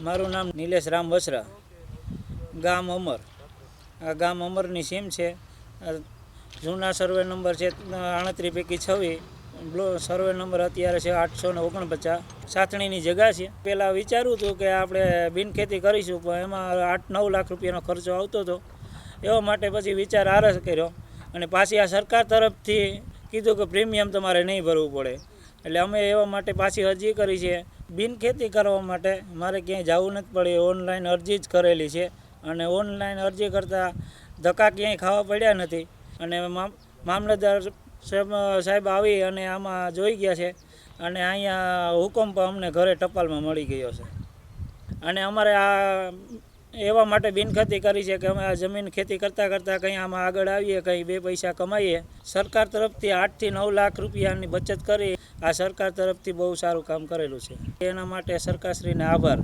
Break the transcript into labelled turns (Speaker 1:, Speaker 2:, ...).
Speaker 1: મારું નામ નિલેશ રામ વસરા. ગામ અમર. આ ગામ અમરની સીમ છે. જૂના સર્વે નંબર છે, આણત્રીસ પૈકી છવ્વીસ. સર્વે નંબર અત્યારે છે આઠસો ને ઓગણપચાસ. સાતણીની જગા છે. પહેલાં વિચાર્યું હતું કે આપણે બિનખેતી કરીશું, પણ એમાં આઠ નવ લાખ રૂપિયાનો ખર્ચો આવતો હતો. એવા માટે પછી વિચાર આરસ કર્યો. અને પાછી આ સરકાર તરફથી કીધું કે પ્રીમિયમ તમારે નહીં ભરવું પડે. એટલે અમે એવા માટે પાછી અરજી કરી છે. બિનખેતી કરવા માટે મારે ક્યાંય જવું નથી પડે, ઓનલાઈન અરજી જ કરેલી છે. અને ઓનલાઈન અરજી કરતાં ધક્કા ક્યાંય ખાવા પડ્યા નથી. અને મામ- મામલતદાર સાહેબ આવી અને આમાં જોઈ ગયા છે. અને અહીંયા હુકમ પણ અમને ઘરે ટપાલમાં મળી ગયો છે. અને અમારે આ એવા માટે બિનખેતી કરી છે કે અમે આ જમીન ખેતી કરતાં કરતાં કંઈ આમાં આગળ આવીએ, કંઈ બે પૈસા કમાઈએ. સરકાર તરફથી આઠથી નવ લાખ રૂપિયાની બચત કરી આ સરકાર તરફથી બહુ સારું કામ કરેલું છે. એના માટે સરકારશ્રીને આભાર.